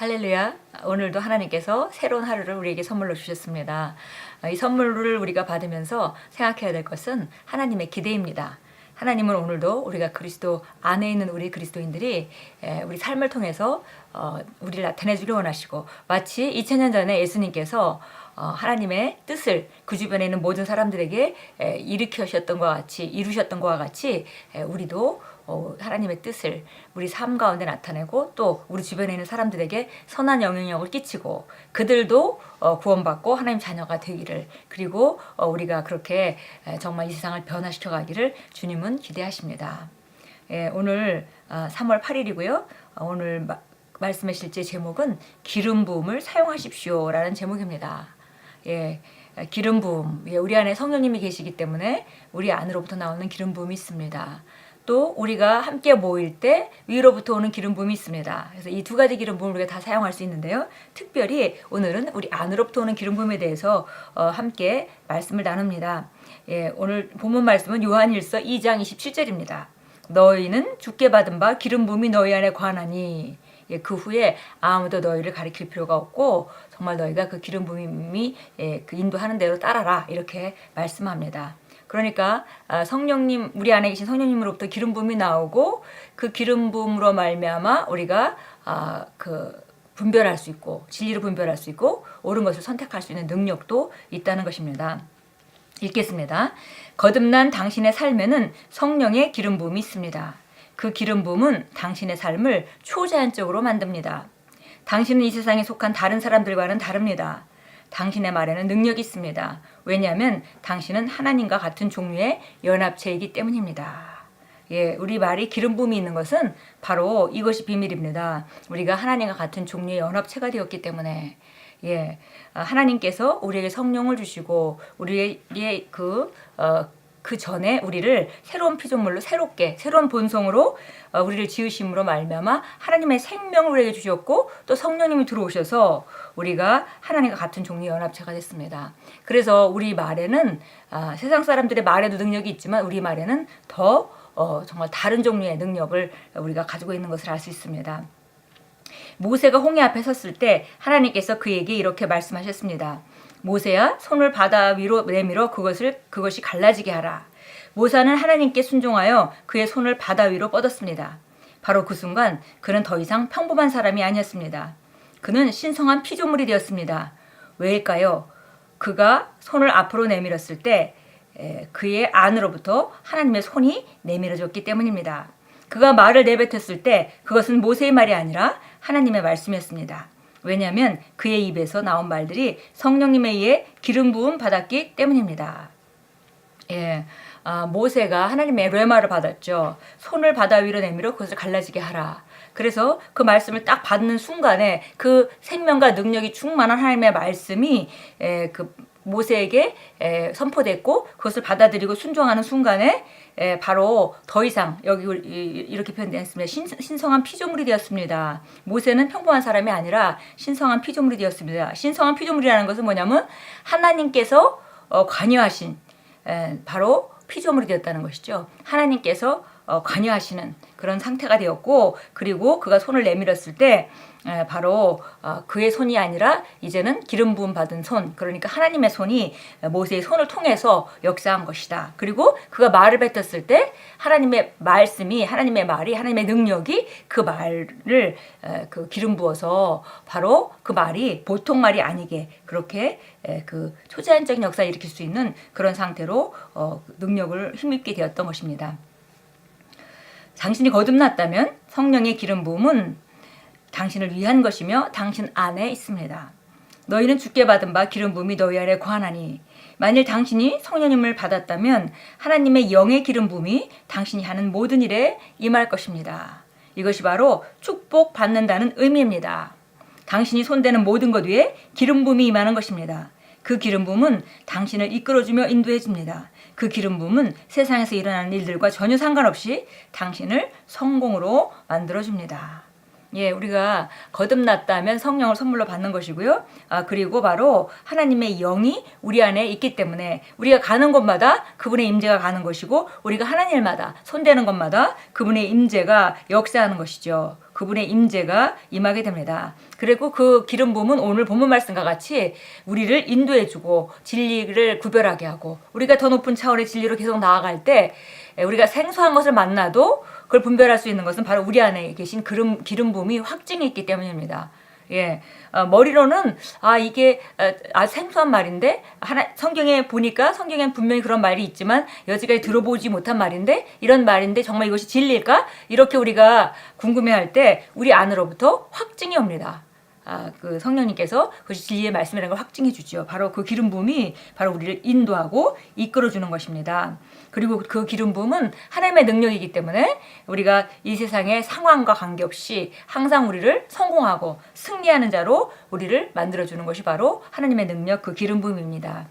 할렐루야. 오늘도 하나님께서 새로운 하루를 우리에게 선물로 주셨습니다. 어, 이 선물을 우리가 받으면서 생각해야 될 것은 하나님의 기대입니다. 하나님은 오늘도 우리가 그리스도 안에 있는 우리 그리스도인들이 에, 우리 삶을 통해서 어, 우리를 나타내 주려 원하시고 마치 2000년 전에 예수님께서 어, 하나님의 뜻을 그 주변에 있는 모든 사람들에게 에, 일으키셨던 것과 같이 이루셨던 것과 같이 에, 우리도 어, 하나님의 뜻을 우리 삶 가운데 나타내고 또 우리 주변에 있는 사람들에게 선한 영향력을 끼치고 그들도 어, 구원받고 하나님 자녀가 되기를 그리고 어, 우리가 그렇게 에, 정말 이 세상을 변화시켜 가기를 주님은 기대하십니다. 예, 오늘 아, 3월 8일이고요. 오늘 마- 말씀의 실제 제목은 기름 부음을 사용하십시오라는 제목입니다. 예, 기름 부음. 예, 우리 안에 성령님이 계시기 때문에 우리 안으로부터 나오는 기름 부음이 있습니다. 또 우리가 함께 모일 때 위로부터 오는 기름 부음이 있습니다. 그래서 이 두 가지 기름 부음을 우리가 다 사용할 수 있는데요. 특별히 오늘은 우리 안으로부터 오는 기름 부음에 대해서 어, 함께 말씀을 나눕니다. 예, 오늘 본문 말씀은 요한일서 2장 27절입니다. 너희는 주께 받은 바 기름 부음이 너희 안에 관하니 예, 그 후에 아무도 너희를 가리킬 필요가 없고 정말 너희가 그 기름 부음이 예, 그 인도하는 대로 따라라 이렇게 말씀합니다. 그러니까 아, 성령님 우리 안에 계신 성령님으로부터 기름 부음이 나오고 그 기름 부음으로 말미암아 우리가 아, 그 분별할 수 있고 진리를 분별할 수 있고 옳은 것을 선택할 수 있는 능력도 있다는 것입니다. 읽겠습니다. 거듭난 당신의 삶에는 성령의 기름 부음이 있습니다. 그 기름 부음은 당신의 삶을 초자연적으로 만듭니다. 당신은 이 세상에 속한 다른 사람들과는 다릅니다. 당신의 말에는 능력이 있습니다. 왜냐하면 당신은 하나님과 같은 종류의 연합체이기 때문입니다. 예, 우리 말이 기름 부음이 있는 것은 바로 이것이 비밀입니다. 우리가 하나님과 같은 종류의 연합체가 되었기 때문에 예, 아, 하나님께서 우리에게 성령을 주시고 우리의 그 어, 그 전에 우리를 새로운 피조물로 새롭게 새로운 본성으로 어, 우리를 지으심으로 말미암아 하나님의 생명을 우리에게 주셨고 또 성령님이 들어오셔서 우리가 하나님과 같은 종류의 연합체가 됐습니다. 그래서 우리 말에는 아, 세상 사람들의 말에도 능력이 있지만 우리 말에는 더 어, 정말 다른 종류의 능력을 우리가 가지고 있는 것을 알 수 있습니다. 모세가 홍해 앞에 섰을 때 하나님께서 그에게 이렇게 말씀하셨습니다. 모세야 손을 바다 위로 내밀어 그것을 그것이 갈라지게 하라. 모세는 하나님께 순종하여 그의 손을 바다 위로 뻗었습니다. 바로 그 순간 그는 더 이상 평범한 사람이 아니었습니다. 그는 신성한 피조물이 되었습니다. 왜일까요? 그가 손을 앞으로 내밀었을 때 에, 그의 안으로부터 하나님의 손이 내밀어졌기 때문입니다. 그가 말을 내뱉었을 때 그것은 모세의 말이 아니라 하나님의 말씀이었습니다. 왜냐하면 그의 입에서 나온 말들이 성령님에 의해 기름 부음 받았기 때문입니다. 예, 아, 모세가 하나님의 레마를 받았죠. 손을 바다 위로 내밀어 그것을 갈라지게 하라. 그래서 그 말씀을 딱 받는 순간에 그 생명과 능력이 충만한 하나님의 말씀이 에, 그 모세에게 에, 선포됐고 그것을 받아들이고 순종하는 순간에 에, 바로 더 이상 여기 이- 이렇게 표현되었습니다. 신, 신성한 피조물이 되었습니다. 모세는 평범한 사람이 아니라 신성한 피조물이 되었습니다. 신성한 피조물이라는 것은 뭐냐면 하나님께서 어, 관여하신 에, 바로 피조물이 되었다는 것이죠. 하나님께서 어, 관여하시는 그런 상태가 되었고 그리고 그가 손을 내밀었을 때 에, 바로 어, 그의 손이 아니라 이제는 기름 부음 받은 손 그러니까 하나님의 손이 모세의 손을 통해서 역사한 것이다. 그리고 그가 말을 뱉었을 때 하나님의 말씀이 하나님의 말이 하나님의 능력이 그 말을 에, 그 기름 부어서 바로 그 말이 보통 말이 아니게 그렇게 에, 그 초자연적인 역사를 일으킬 수 있는 그런 상태로 어, 능력을 힘입게 되었던 것입니다. 당신이 거듭났다면 성령의 기름 부음은 당신을 위한 것이며 당신 안에 있습니다. 너희는 주께 받은 바 기름 부음이 너희 안에 관하니 만일 당신이 성령님을 받았다면 하나님의 영의 기름 부음이 당신이 하는 모든 일에 임할 것입니다. 이것이 바로 축복 받는다는 의미입니다. 당신이 손대는 모든 것 위에 기름 부음이 임하는 것입니다. 그 기름 부음은 당신을 이끌어주며 인도해 줍니다. 그 기름 부음은 세상에서 일어나는 일들과 전혀 상관없이 당신을 성공으로 만들어 줍니다. 예, 우리가 거듭났다면 성령을 선물로 받는 것이고요. 아, 그리고 바로 하나님의 영이 우리 안에 있기 때문에 우리가 가는 곳마다 그분의 임재가 가는 것이고 우리가 하나님 일마다 손대는 것마다 그분의 임재가 역사하는 것이죠. 그분의 임재가 임하게 됩니다. 그리고 그 기름 부음은 오늘 본문 말씀과 같이 우리를 인도해 주고 진리를 구별하게 하고 우리가 더 높은 차원의 진리로 계속 나아갈 때 우리가 생소한 것을 만나도 그걸 분별할 수 있는 것은 바로 우리 안에 계신 기름, 기름 부음이 확증이 있기 때문입니다. 예, 어, 머리로는 아 이게 어, 아 생소한 말인데 하나 성경에 보니까 성경엔 분명히 그런 말이 있지만 여지까지 들어보지 못한 말인데 이런 말인데 정말 이것이 진리일까 이렇게 우리가 궁금해할 때 우리 안으로부터 확증이 옵니다. 아, 그 성령님께서 그것이 진리의 말씀이라는 걸 확증해 주죠. 바로 그 기름 부음이 바로 우리를 인도하고 이끌어 주는 것입니다. 그리고 그 기름 부음은 하나님의 능력이기 때문에 우리가 이 세상의 상황과 관계없이 항상 우리를 성공하고 승리하는 자로 우리를 만들어 주는 것이 바로 하나님의 능력 그 기름 부음입니다.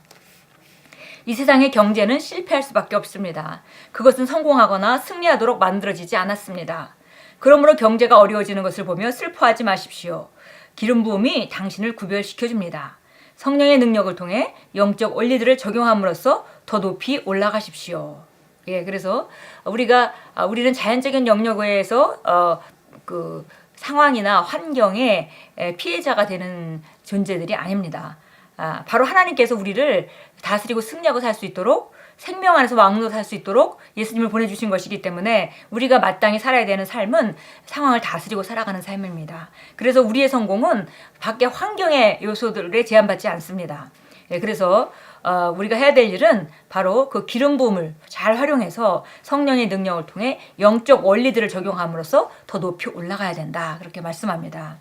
이 세상의 경제는 실패할 수밖에 없습니다. 그것은 성공하거나 승리하도록 만들어지지 않았습니다. 그러므로 경제가 어려워지는 것을 보며 슬퍼하지 마십시오. 기름 부음이 당신을 구별시켜 줍니다. 성령의 능력을 통해 영적 원리들을 적용함으로써 더 높이 올라가십시오. 예, 그래서 우리가 아, 우리는 자연적인 영역에 의해서 어, 그 상황이나 환경에 에, 피해자가 되는 존재들이 아닙니다. 아, 바로 하나님께서 우리를 다스리고 승리하고 살 수 있도록 생명 안에서 왕으로 살 수 있도록 예수님을 보내주신 것이기 때문에 우리가 마땅히 살아야 되는 삶은 상황을 다스리고 살아가는 삶입니다. 그래서 우리의 성공은 밖의 환경의 요소들에 제한받지 않습니다. 예, 그래서 어, 우리가 해야 될 일은 바로 그 기름 부음을 잘 활용해서 성령의 능력을 통해 영적 원리들을 적용함으로써 더 높이 올라가야 된다. 그렇게 말씀합니다.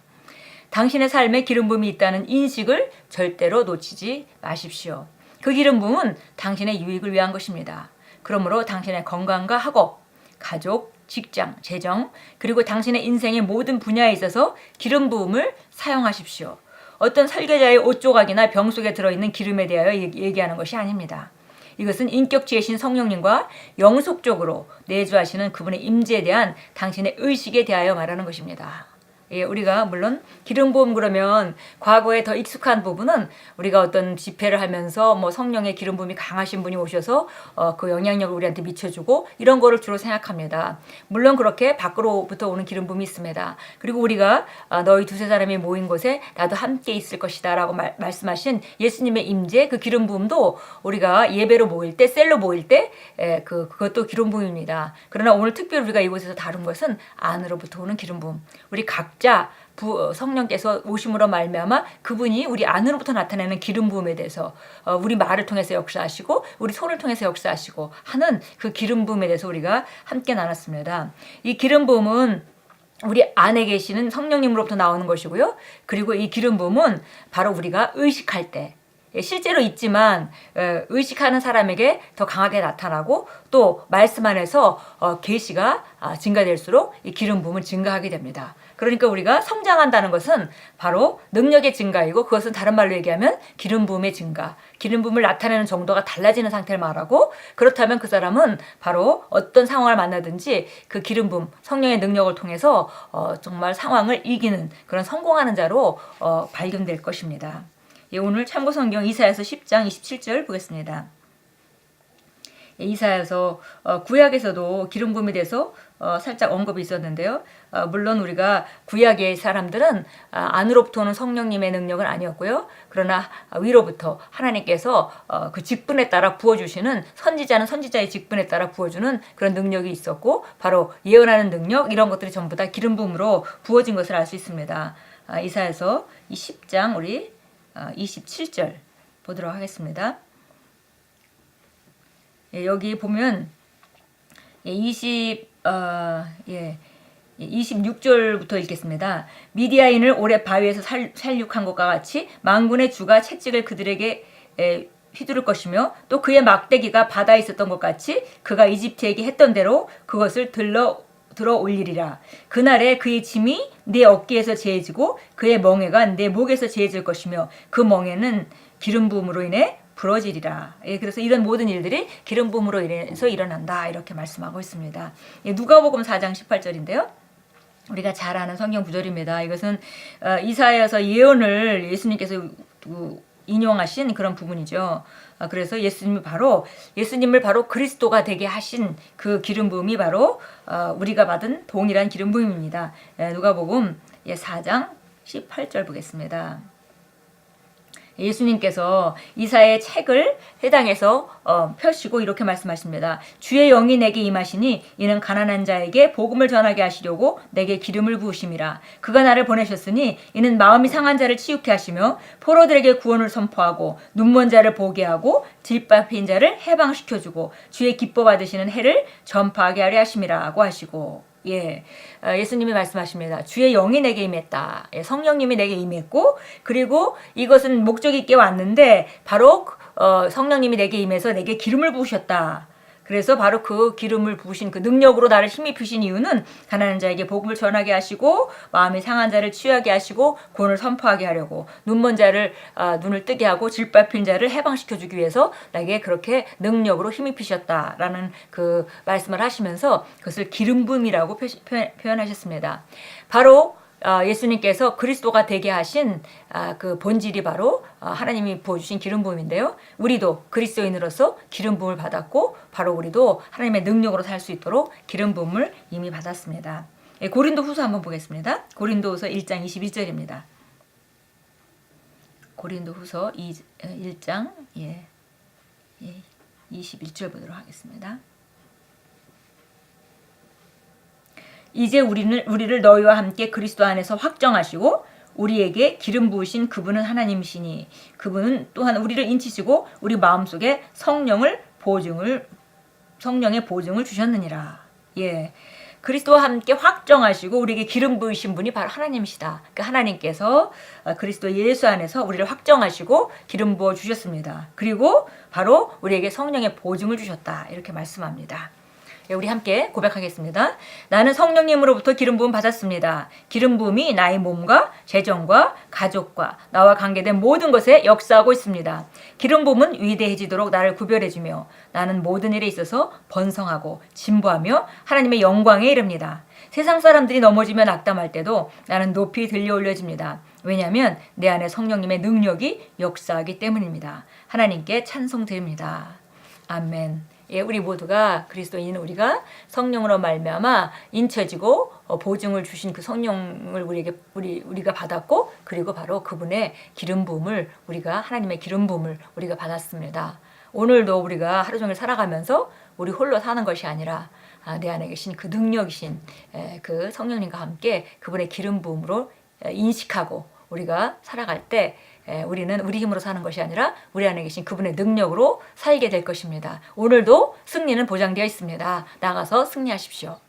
당신의 삶에 기름 부음이 있다는 인식을 절대로 놓치지 마십시오. 그 기름 부음은 당신의 유익을 위한 것입니다. 그러므로 당신의 건강과 학업, 가족, 직장, 재정, 그리고 당신의 인생의 모든 분야에 있어서 기름 부음을 사용하십시오. 어떤 설계자의 옷 조각이나 병 속에 들어있는 기름에 대하여 얘기하는 것이 아닙니다. 이것은 인격지혜신 성령님과 영속적으로 내주하시는 그분의 임재에 대한 당신의 의식에 대하여 말하는 것입니다. 예, 우리가 물론 기름 부음 그러면 과거에 더 익숙한 부분은 우리가 어떤 집회를 하면서 뭐 성령의 기름 부음이 강하신 분이 오셔서 어, 그 영향력을 우리한테 미쳐주고 이런 거를 주로 생각합니다. 물론 그렇게 밖으로부터 오는 기름 부음이 있습니다. 그리고 우리가 어, 너희 두세 사람이 모인 곳에 나도 함께 있을 것이다라고 말, 말씀하신 예수님의 임재 그 기름 부음도 우리가 예배로 모일 때 셀로 모일 때 에, 그 그것도 기름 부음입니다. 그러나 오늘 특별히 우리가 이곳에서 다룬 것은 안으로부터 오는 기름 부음. 우리 각 각자 부, 성령께서 오심으로 말미암아 그분이 우리 안으로부터 나타내는 기름 부음에 대해서 어, 우리 말을 통해서 역사하시고 우리 손을 통해서 역사하시고 하는 그 기름 부음에 대해서 우리가 함께 나눴습니다. 이 기름 부음은 우리 안에 계시는 성령님으로부터 나오는 것이고요. 그리고 이 기름 부음은 바로 우리가 의식할 때 예, 실제로 있지만 어, 의식하는 사람에게 더 강하게 나타나고 또 말씀 안에서 어, 계시가 아, 증가될수록 이 기름 부음은 증가하게 됩니다. 그러니까 우리가 성장한다는 것은 바로 능력의 증가이고 그것은 다른 말로 얘기하면 기름 부음의 증가, 기름 부음을 나타내는 정도가 달라지는 상태를 말하고 그렇다면 그 사람은 바로 어떤 상황을 만나든지 그 기름 부음, 성령의 능력을 통해서 어, 정말 상황을 이기는 그런 성공하는 자로 어, 발견될 것입니다. 예, 오늘 참고 성경 이사야서 10장 27절 보겠습니다. 예, 이사야서 어, 구약에서도 기름 부음에 대해서 어, 살짝 언급이 있었는데요. 어, 물론 우리가 구약의 사람들은 아, 안으로부터 오는 성령님의 능력은 아니었고요. 그러나 위로부터 하나님께서 어, 그 직분에 따라 부어주시는 선지자는 선지자의 직분에 따라 부어주는 그런 능력이 있었고 바로 예언하는 능력 이런 것들이 전부 다 기름 부음으로 부어진 것을 알 수 있습니다. 아, 이사에서 이 10장 우리 27절 보도록 하겠습니다. 예, 여기 보면 20 어, 예. 26절부터 읽겠습니다. 미디아인을 오래 바위에서 살, 살육한 것과 같이 망군의 주가 채찍을 그들에게 에, 휘두를 것이며 또 그의 막대기가 바다에 있었던 것 같이 그가 이집트에게 했던 대로 그것을 들러 들어 올리리라. 그날에 그의 짐이 내 어깨에서 제해지고 그의 멍에가 내 목에서 제해질 것이며 그 멍에는 기름 부음으로 인해 부러지리라. 예, 그래서 이런 모든 일들이 기름 부음으로 인해서 일어난다. 이렇게 말씀하고 있습니다. 예, 누가복음 4장 18절인데요. 우리가 잘 아는 성경 구절입니다. 이것은 어, 이사야서 예언을 예수님께서 그 인용하신 그런 부분이죠. 어, 그래서 예수님이 바로 예수님을 바로 그리스도가 되게 하신 그 기름 부음이 바로 어, 우리가 받은 동일한 기름 부음입니다. 예, 누가복음 예, 4장 18절 보겠습니다. 예수님께서 이사의 책을 해당해서 어, 펴시고 이렇게 말씀하십니다. 주의 영이 내게 임하시니 이는 가난한 자에게 복음을 전하게 하시려고 내게 기름을 부으심이라. 그가 나를 보내셨으니 이는 마음이 상한 자를 치유케 하시며 포로들에게 구원을 선포하고 눈먼 자를 보게 하고 질밥인 자를 해방시켜주고 주의 기뻐 받으시는 해를 전파하게 하려 하심이라고 하시고 예, 어, 예수님이 말씀하십니다. 주의 영이 내게 임했다. 예, 성령님이 내게 임했고, 그리고 이것은 목적 있게 왔는데, 바로 어, 성령님이 내게 임해서 내게 기름을 부으셨다. 그래서 바로 그 기름을 부으신 그 능력으로 나를 힘이 부신 이유는 가난한 자에게 복음을 전하게 하시고 마음이 상한 자를 치유하게 하시고 구원을 선포하게 하려고 눈먼 자를 아, 눈을 뜨게 하고 질밟힌 자를 해방시켜 주기 위해서 나에게 그렇게 능력으로 힘이 피셨다라는 그 말씀을 하시면서 그것을 기름 부음이라고 표현하셨습니다. 바로 아, 예수님께서 그리스도가 되게 하신 아, 그 본질이 바로 아, 하나님이 부어주신 기름 부음인데요. 우리도 그리스도인으로서 기름 부음을 받았고 바로 우리도 하나님의 능력으로 살 수 있도록 기름 부음을 이미 받았습니다. 예, 고린도 후서 한번 보겠습니다. 고린도 후서 1장 21절입니다. 고린도 후서 1장 예, 예, 21절 보도록 하겠습니다. 이제 우리는 우리를 너희와 함께 그리스도 안에서 확정하시고 우리에게 기름 부으신 그분은 하나님이시니 그분은 또한 우리를 인치시고 우리 마음속에 성령을 보증을 성령의 보증을 주셨느니라. 예. 그리스도와 함께 확정하시고 우리에게 기름 부으신 분이 바로 하나님이시다. 그러니까 하나님께서 어, 그리스도 예수 안에서 우리를 확정하시고 기름 부어 주셨습니다. 그리고 바로 우리에게 성령의 보증을 주셨다. 이렇게 말씀합니다. 예, 우리 함께 고백하겠습니다. 나는 성령님으로부터 기름 부음 받았습니다. 기름 부음이 나의 몸과 재정과 가족과 나와 관계된 모든 것에 역사하고 있습니다. 기름 부음은 위대해지도록 나를 구별해 주며 나는 모든 일에 있어서 번성하고 진보하며 하나님의 영광에 이릅니다. 세상 사람들이 넘어지며 낙담할 때도 나는 높이 들려 올려집니다. 왜냐하면 내 안에 성령님의 능력이 역사하기 때문입니다. 하나님께 찬송 드립니다. 아멘. 예, 우리 모두가 그리스도인 우리가 성령으로 말미암아 인쳐지고 어, 보증을 주신 그 성령을 우리에게 우리 우리가 받았고 그리고 바로 그분의 기름 부음을 우리가 하나님의 기름 부음을 우리가 받았습니다. 오늘도 우리가 하루 종일 살아가면서 우리 홀로 사는 것이 아니라 아, 내 안에 계신 그 능력이신 에, 그 성령님과 함께 그분의 기름 부음으로 에, 인식하고 우리가 살아갈 때 에, 우리는 우리 힘으로 사는 것이 아니라 우리 안에 계신 그분의 능력으로 살게 될 것입니다. 오늘도 승리는 보장되어 있습니다. 나가서 승리하십시오.